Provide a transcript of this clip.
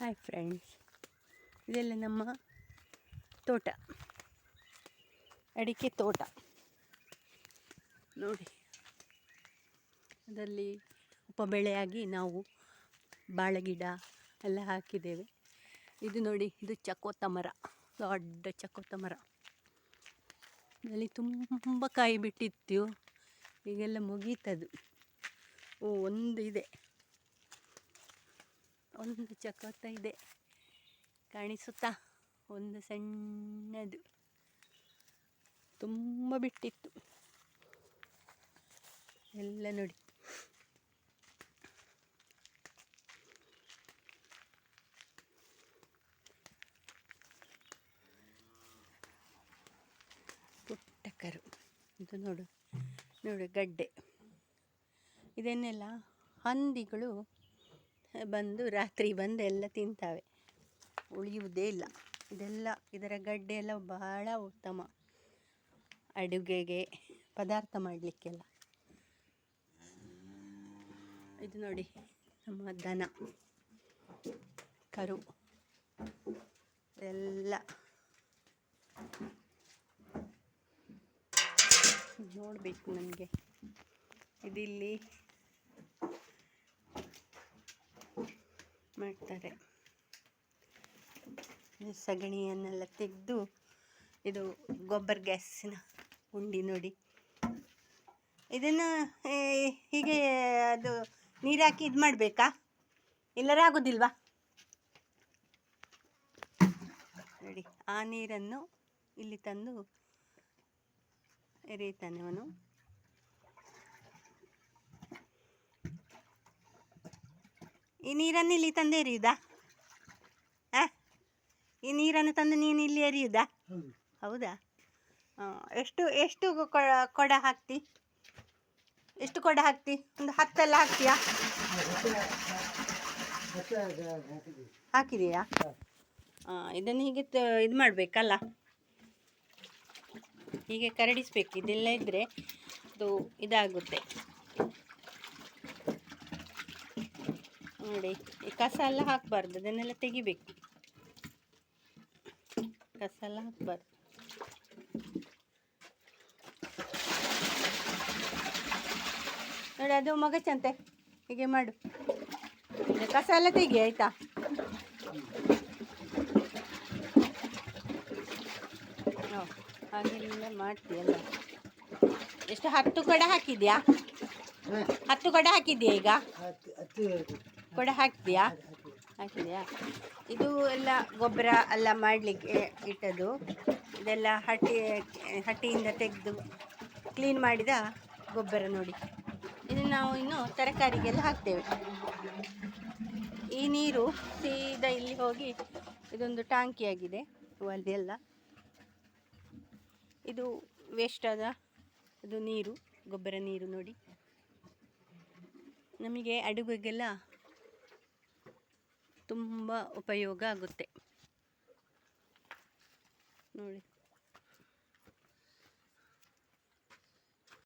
Hi friends, ಇದೆಲ್ಲ ನಮ್ಮ ತೋಟ, ಅಡಿಕೆ ತೋಟ. ನೋಡಿ, ಅದರಲ್ಲಿ ಉಪಬೆಳೆಯಾಗಿ ನಾವು ಬಾಳೆ ಗಿಡ ಎಲ್ಲ ಹಾಕಿದ್ದೇವೆ. ಇದು ನೋಡಿ, ಇದು ಚಕೋತ ಮರ ದೊಡ್ಡ ಚಕೋತ ಮರ ಅಲ್ಲಿ ತುಂಬ ಕಾಯಿ ಬಿಟ್ಟಿತ್ತು, ಈಗೆಲ್ಲ ಮುಗೀತದು. ಓ, ಒಂದು ಇದೆ. ಒಂದು ಚಕೋತ ಇದೆ ಕಾಣಿಸುತ್ತಾ? ಒಂದು ಸಣ್ಣದು. ತುಂಬ ಬಿಟ್ಟಿತ್ತು. ಎಲ್ಲ ನೋಡಿ. ಪುಟ್ಟಕರು ಇದು ನೋಡು. ನೋಡು ಗಡ್ಡೆ. ಇದನ್ನೆಲ್ಲ ಹಂದಿಗಳು ಬಂದು ರಾತ್ರಿ ಬಂದು ಎಲ್ಲ ತಿಂತಾವೆ. ಉಳಿಯುವುದೇ ಇಲ್ಲ. ಇದೆಲ್ಲ, ಇದರ ಗಡ್ಡೆ ಎಲ್ಲ ಬಹಳ ಉತ್ತಮ. ಅಡುಗೆಗೆ ಪದಾರ್ಥ ಮಾಡಲಿಕ್ಕೆಲ್ಲ. ಇದು ನೋಡಿ, ನಮ್ಮ ದನ, ಕರು, ಎಲ್ಲ. ನೋಡಬೇಕು ನನಗೆ. ಇದಿಲ್ಲಿ ಮಾಡ್ತಾರೆ. ಸಗಣಿಯನ್ನೆಲ್ಲ ತೆಗೆದು ಇದು ಗೊಬ್ಬರ ಗ್ಯಾಸಿನ ಉಂಡಿ ನೋಡಿ. ಇದನ್ನು ಹೀಗೆ ಅದು ನೀರು ಹಾಕಿ ಇದು ಮಾಡಬೇಕಾ? ಇಲ್ಲರ ಆಗೋದಿಲ್ವಾ? ನೋಡಿ, ಆ ನೀರನ್ನು ಇಲ್ಲಿ ತಂದು ಎರೀತಾನೆ ಅವನು. ಈ ನೀರನ್ನು ಇಲ್ಲಿ ತಂದು ಎರಿಯುದಾ? ಈ ನೀರನ್ನು ತಂದು ನೀನು ಇಲ್ಲಿ ಎರಿಯುದಾ? ಹೌದಾ. ಎಷ್ಟು ಎಷ್ಟು ಕೊಡ ಹಾಕ್ತಿ? ಎಷ್ಟು ಕೊಡ ಹಾಕ್ತಿ? ಒಂದು ಹತ್ತೆಲ್ಲ ಹಾಕ್ತೀಯಾ? ಹಾಕಿದೆಯಾ? ಇದನ್ನು ಹೀಗೆ ಇದು ಮಾಡಬೇಕಲ್ಲ? ಹೀಗೆ ಕರಡಿಸ್ಬೇಕು. ಇದೆಲ್ಲ ಇದ್ದರೆ ಅದು ಇದಾಗುತ್ತೆ. ನೋಡಿ ಈ ಕಸ ಎಲ್ಲ ಹಾಕಬಾರ್ದು ಅದನ್ನೆಲ್ಲ ತೆಗಿಬೇಕು. ಕಸ ಎಲ್ಲ ಹಾಕಬಾರ್ದು. ನೋಡಿ ಅದು ಮಗಚಂತೆ ಹೀಗೆ ಮಾಡು. ಕಸ ಎಲ್ಲ ತೆಗಿ ಆಯ್ತಾ? ಹಾಗೆಲ್ಲ ಮಾಡ್ತೀಯಲ್ಲ ಎಷ್ಟು ಹತ್ತು ಕಡೆ ಹಾಕಿದ್ಯಾ? ಹತ್ತು ಕಡೆ ಹಾಕಿದ್ಯಾ ಈಗ? ಕೊಡ ಹಾಕ್ತೀಯಾ? ಹಾಕಿದೆಯಾ? ಇದು ಎಲ್ಲ ಗೊಬ್ಬರ ಎಲ್ಲ ಮಾಡಲಿಕ್ಕೆ ಇಟ್ಟದ್ದು. ಇದೆಲ್ಲ ಹಟ್ಟಿ, ಹಟ್ಟಿಯಿಂದ ತೆಗೆದು ಕ್ಲೀನ್ ಮಾಡಿದ ಗೊಬ್ಬರ ನೋಡಿ. ಇದು ನಾವು ಇನ್ನು ತರಕಾರಿಗೆಲ್ಲ ಹಾಕ್ತೇವೆ. ಈ ನೀರು ಸೀದಾ ಇಲ್ಲಿ ಹೋಗಿ ಇದೊಂದು ಟಾಂಕಿಯಾಗಿದೆ ಎಲ್ಲ. ಇದು ವೇಸ್ಟ್ ಆದ ಅದು ನೀರು, ಗೊಬ್ಬರ ನೀರು ನೋಡಿ. ನಮಗೆ ಅಡುಗೆಗೆಲ್ಲ ತುಂಬ ಉಪಯೋಗ ಆಗುತ್ತೆ. ನೋಡಿ.